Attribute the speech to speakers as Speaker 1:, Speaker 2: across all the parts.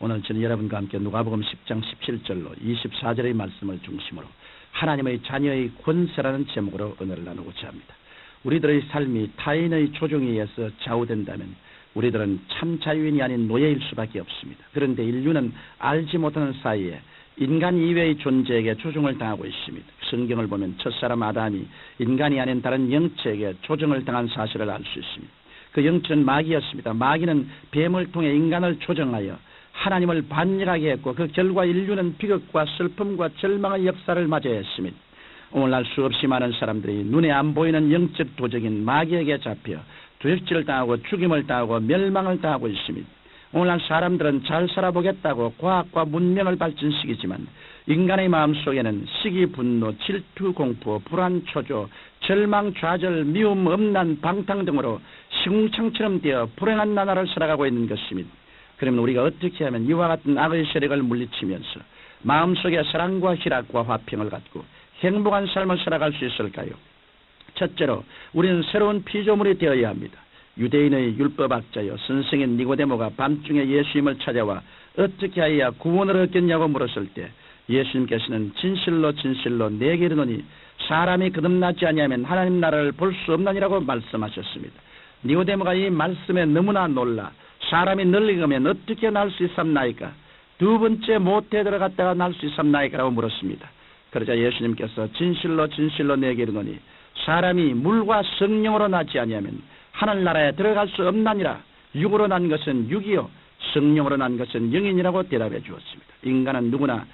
Speaker 1: 오늘 저는 여러분과 함께 누가복음 10장 17절로 24절의 말씀을 중심으로 하나님의 자녀의 권세라는 제목으로 은혜를 나누고자 합니다. 우리들의 삶이 타인의 조종에 의해서 좌우된다면 우리들은 참 자유인이 아닌 노예일 수밖에 없습니다. 그런데 인류는 알지 못하는 사이에 인간 이외의 존재에게 조종을 당하고 있습니다. 성경을 보면 첫사람 아담이 인간이 아닌 다른 영체에게 조종을 당한 사실을 알 수 있습니다. 그 영체는 마귀였습니다. 마귀는 뱀을 통해 인간을 조정하여 하나님을 반역하게 했고 그 결과 인류는 비극과 슬픔과 절망의 역사를 맞이해야 했습니다. 오늘날 수없이 많은 사람들이 눈에 안 보이는 영적 도적인 마귀에게 잡혀 도적질을 당하고 죽임을 당하고 멸망을 당하고 있습니다. 오늘날 사람들은 잘 살아보겠다고 과학과 문명을 발전시키지만 인간의 마음속에는 시기, 분노, 질투, 공포, 불안, 초조, 절망, 좌절, 미움, 음란, 방탕 등으로 시궁창처럼 되어 불행한 나날을 살아가고 있는 것입니다. 그러면 우리가 어떻게 하면 이와 같은 악의 세력을 물리치면서 마음속에 사랑과 희락과 화평을 갖고 행복한 삶을 살아갈 수 있을까요? 첫째로 우리는 새로운 피조물이 되어야 합니다. 유대인의 율법학자여 선생인 니고데모가 밤중에 예수님을 찾아와 어떻게 하여야 구원을 얻겠냐고 물었을 때 예수님께서는 진실로 진실로 내게 이르노니 사람이 거듭나지 아니하면 하나님 나라를 볼 수 없나니라고 말씀하셨습니다. 니고데모가 이 말씀에 너무나 놀라 사람이 널리 가면 어떻게 날 수 있삼나이까? 두 번째 모태에 들어갔다가 날 수 있삼나이까라고 물었습니다. 그러자 예수님께서 진실로 진실로 내게 이르노니 사람이 물과 성령으로 나지 아니하면 하늘나라에 들어갈 수 없나니라. 육으로 난 것은 육이요 성령으로 난 것은 영인이라고 대답해 주었습니다. 인간은 누구나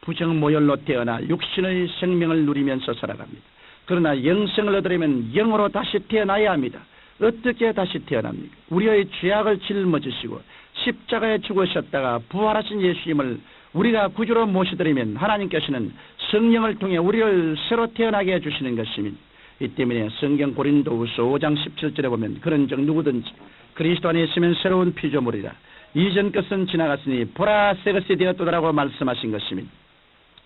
Speaker 1: 부정모열로 태어나 육신의 생명을 누리면서 살아갑니다. 그러나 영생을 얻으려면 영으로 다시 태어나야 합니다. 어떻게 다시 태어납니까? 우리의 죄악을 짊어지시고 십자가에 죽으셨다가 부활하신 예수님을 우리가 구주로 모시드리면 하나님께서는 성령을 통해 우리를 새로 태어나게 해주시는 것입니다. 이 때문에 성경 고린도후서 5장 17절에 보면 그런즉 누구든지 그리스도 안에 있으면 새로운 피조물이라 이전 것은 지나갔으니 보라 새 것이 되었도다라고 말씀하신 것입니다.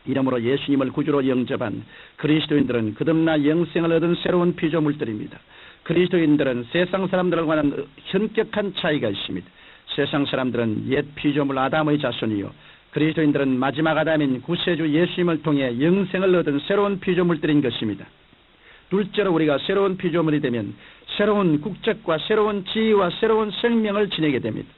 Speaker 1: 이러므로 예수님을 구주로 영접한 그리스도인들은 거듭나 영생을 얻은 새로운 피조물들입니다. 그리스도인들은 세상 사람들과는 현격한 차이가 있습니다. 세상 사람들은 옛 피조물 아담의 자손이요. 그리스도인들은 마지막 아담인 구세주 예수님을 통해 영생을 얻은 새로운 피조물들인 것입니다. 둘째로 우리가 새로운 피조물이 되면 새로운 국적과 새로운 지위와 새로운 생명을 지내게 됩니다.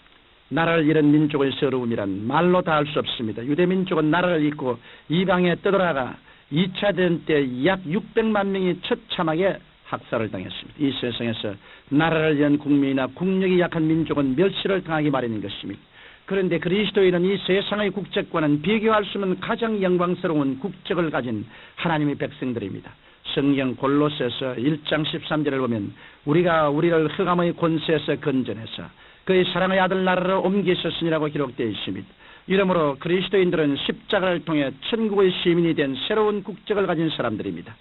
Speaker 1: 나라를 잃은 민족의 서러움이란 말로 다 할 수 없습니다. 유대민족은 나라를 잃고 이방에 떠돌아가 2차 대전 때 약 600만 명이 처참하게 학살을 당했습니다. 이 세상에서 나라를 위한 국민이나 국력이 약한 민족은 멸시를 당하기 마련인 것입니다. 그런데 그리스도인은 이 세상의 국적과는 비교할 수 없는 가장 영광스러운 국적을 가진 하나님의 백성들입니다. 성경 골로새서 1장 13절을 보면 우리가 우리를 흑암의 권세에서 건져내서 그의 사랑의 아들 나라로 옮기셨으니라고 기록되어 있습니다. 이러므로 그리스도인들은 십자가를 통해 천국의 시민이 된 새로운 국적을 가진 사람들입니다.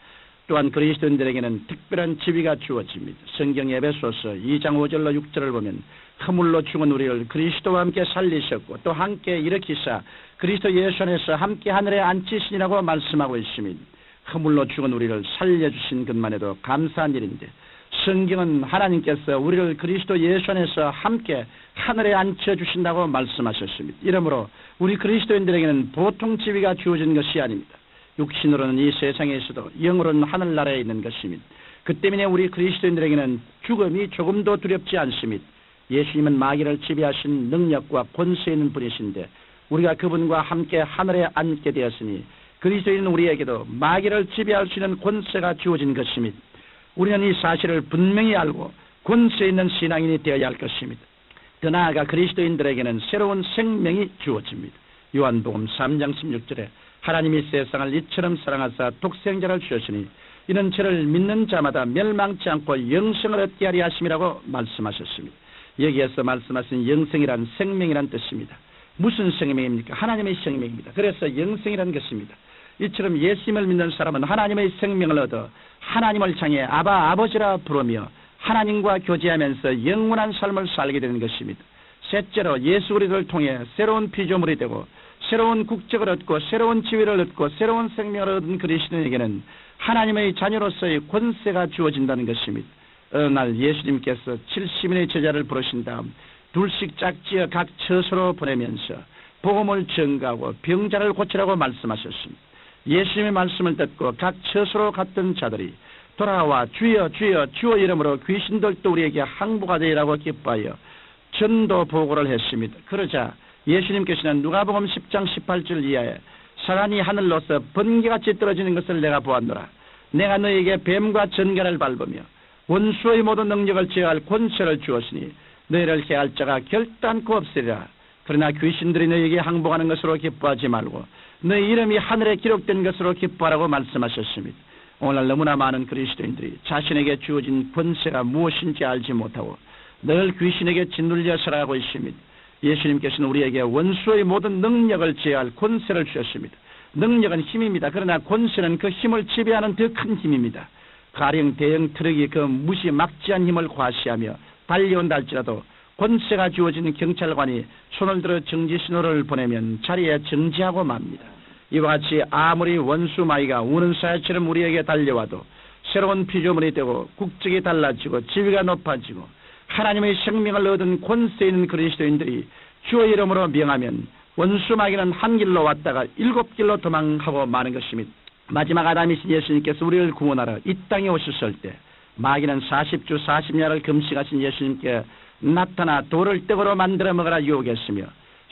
Speaker 1: 또한 그리스도인들에게는 특별한 지위가 주어집니다. 성경 에베소서 2장 5절로 6절을 보면 허물로 죽은 우리를 그리스도와 함께 살리셨고 또 함께 일으키사 그리스도 예수 안에서 함께 하늘에 앉히시니라고 말씀하고 있습니다. 허물로 죽은 우리를 살려주신 것만 해도 감사한 일인데 성경은 하나님께서 우리를 그리스도 예수 안에서 함께 하늘에 앉혀주신다고 말씀하셨습니다. 이러므로 우리 그리스도인들에게는 보통 지위가 주어진 것이 아닙니다. 육신으로는 이 세상에 있어도 영으로는 하늘나라에 있는 것입니다. 그 때문에 우리 그리스도인들에게는 죽음이 조금도 두렵지 않습니다. 예수님은 마귀를 지배하신 능력과 권세 있는 분이신데 우리가 그분과 함께 하늘에 앉게 되었으니 그리스도인 우리에게도 마귀를 지배할 수 있는 권세가 주어진 것입니다. 우리는 이 사실을 분명히 알고 권세 있는 신앙인이 되어야 할 것입니다. 더 나아가 그리스도인들에게는 새로운 생명이 주어집니다. 요한복음 3장 16절에 하나님이 세상을 이처럼 사랑하사 독생자를 주셨으니 이는 저를 믿는 자마다 멸망치 않고 영생을 얻게 하리 하심이라고 말씀하셨습니다. 여기에서 말씀하신 영생이란 생명이란 뜻입니다. 무슨 생명입니까? 하나님의 생명입니다. 그래서 영생이라는 것입니다. 이처럼 예수님을 믿는 사람은 하나님의 생명을 얻어 하나님을 향해 아바 아버지라 부르며 하나님과 교제하면서 영원한 삶을 살게 되는 것입니다. 셋째로 예수 그리스도를 통해 새로운 피조물이 되고 새로운 국적을 얻고 새로운 지위를 얻고 새로운 생명을 얻은 그리스도인에게는 하나님의 자녀로서의 권세가 주어진다는 것입니다. 어느 날 예수님께서 70인의 제자를 부르신 다음 둘씩 짝지어 각 처소로 보내면서 복음을 증가하고 병자를 고치라고 말씀하셨습니다. 예수님의 말씀을 듣고 각 처소로 갔던 자들이 돌아와 주여 주여 주의 이름으로 귀신들도 우리에게 항복하 되리라고 기뻐하여 전도 보고를 했습니다. 그러자 예수님께서는 누가복음 10장 18절 이하에 사단이 하늘로서 번개같이 떨어지는 것을 내가 보았노라. 내가 너에게 뱀과 전갈을 밟으며 원수의 모든 능력을 제어할 권세를 주었으니 너희를 해할 자가 결단코 없으리라. 그러나 귀신들이 너에게 항복하는 것으로 기뻐하지 말고 너희 이름이 하늘에 기록된 것으로 기뻐하라고 말씀하셨습니다. 오늘 너무나 많은 그리스도인들이 자신에게 주어진 권세가 무엇인지 알지 못하고 늘 귀신에게 짓눌려 살아가고 있습니다. 예수님께서는 우리에게 원수의 모든 능력을 제어할 권세를 주셨습니다. 능력은 힘입니다. 그러나 권세는 그 힘을 지배하는 더 큰 힘입니다. 가령 대형 트럭이 그 무시 막지한 힘을 과시하며 달려온다 할지라도 권세가 주어진 경찰관이 손을 들어 정지 신호를 보내면 자리에 정지하고 맙니다. 이와 같이 아무리 원수 마이가 우는 사야처럼 우리에게 달려와도 새로운 피조물이 되고 국적이 달라지고 지위가 높아지고 하나님의 생명을 얻은 권세 있는 그리스도인들이 주의 이름으로 명하면 원수 마귀는 한 길로 왔다가 일곱 길로 도망하고 마는 것입니다. 마지막 아담이신 예수님께서 우리를 구원하러 이 땅에 오셨을 때 마귀는 40주 40야를 금식하신 예수님께 나타나 돌을 떡으로 만들어 먹으라 유혹했으며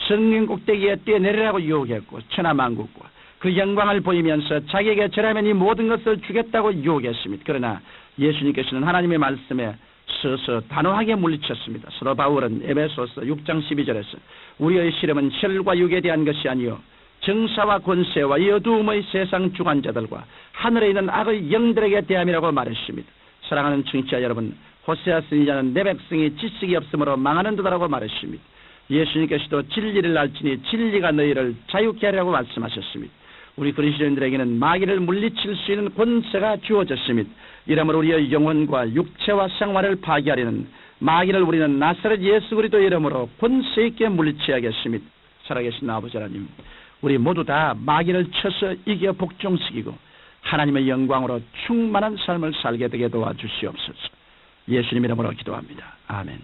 Speaker 1: 성령 꼭대기에 뛰어내리라고 유혹했고 천하만국과 그 영광을 보이면서 자기에게 절하면 이 모든 것을 주겠다고 유혹했습니다. 그러나 예수님께서는 하나님의 말씀에 서서 단호하게 물리쳤습니다. 서로 바울은 에베소서 6장 12절에서 우리의 시름은 혈과 육에 대한 것이 아니요 정사와 권세와 이 어두움의 세상 주관자들과 하늘에 있는 악의 영들에게 대함이라고 말했습니다. 사랑하는 청취자 여러분, 호세아 선지자는 내 백성이 지식이 없으므로 망하는 듯하라고 말했습니다. 예수님께서도 진리를 알지니 진리가 너희를 자유케 하리라고 말씀하셨습니다. 우리 그리스도인들에게는 마귀를 물리칠 수 있는 권세가 주어졌습니다. 이러므로 우리의 영혼과 육체와 생활을 파괴하려는 마귀를 우리는 나사렛 예수 그리스도 이름으로 권세 있게 물리쳐야겠습니다. 살아계신 아버지 하나님, 우리 모두 다 마귀를 쳐서 이겨 복종시키고 하나님의 영광으로 충만한 삶을 살게 되게 도와주시옵소서. 예수님 이름으로 기도합니다. 아멘.